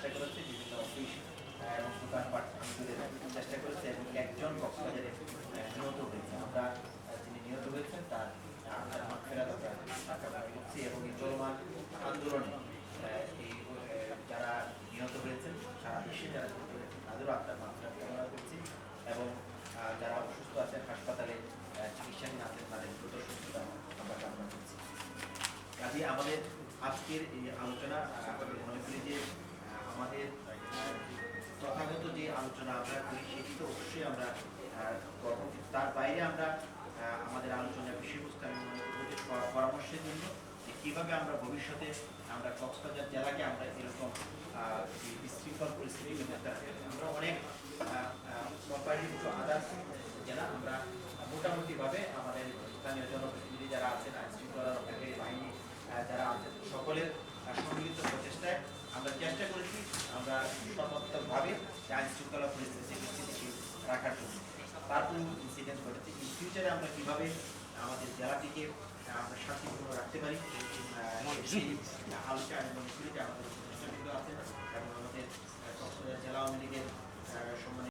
চেষ্টা করেছে বিভিন্ন অফিস এবং দোকানপাট ঘুরে চেষ্টা করেছে এবং একজন কক্সবাজারে নিহত হয়েছে। আমরা যিনি নিহত হয়েছেন তার আত্মার ফেরাত আমরা কামনা করছি এবং এই চলমান আন্দোলনে এই যারা নিহত হয়েছেন সারা বিশ্বে যারা নিহত হয়েছেন তাদেরও আত্মার মাত্রা কামনা করছি এবং যারা অসুস্থ আছেন হাসপাতালে আহ, চিকিৎসাধীন আছেন তাদের দ্রুত সুস্থতা আমরা কামনা করছি। কাজে আমাদের আজকের এই আলোচনা আলোচনা আমরা করি সেটি অবশ্যই আমরা করব। তার বাইরে আমরা আমাদের আলোচনার বিষয়বস্তু আমি মনে করব পরামর্শের জন্য যে কীভাবে আমরা ভবিষ্যতে আমরা কক্সবাজার জেলাকে আমরা এরকম বিশৃঙ্খল পরিস্থিতি আমরা অনেক আদার্স জেলা আমরা মোটামুটিভাবে আমাদের স্থানীয় জনপ্রতিনিধি যারা আছেন, আইন শৃঙ্খলা রক্ষাকারী বাহিনী যারা আছেন, সকলের সম্মিলিত প্রচেষ্টায় আমরা চেষ্টা করেছি, আমরা সর্বাত্মকভাবে যে আইন শৃঙ্খলা পরিস্থিতি স্থিতিশীল রাখার জন্য। তারপর ইনসিডেন্ট ঘটেছে। ইন ফিউচারে আমরা কীভাবে আমাদের জেলাটিকে আমরা শান্তিপূর্ণ রাখতে পারি আলোচনা এবং আমাদের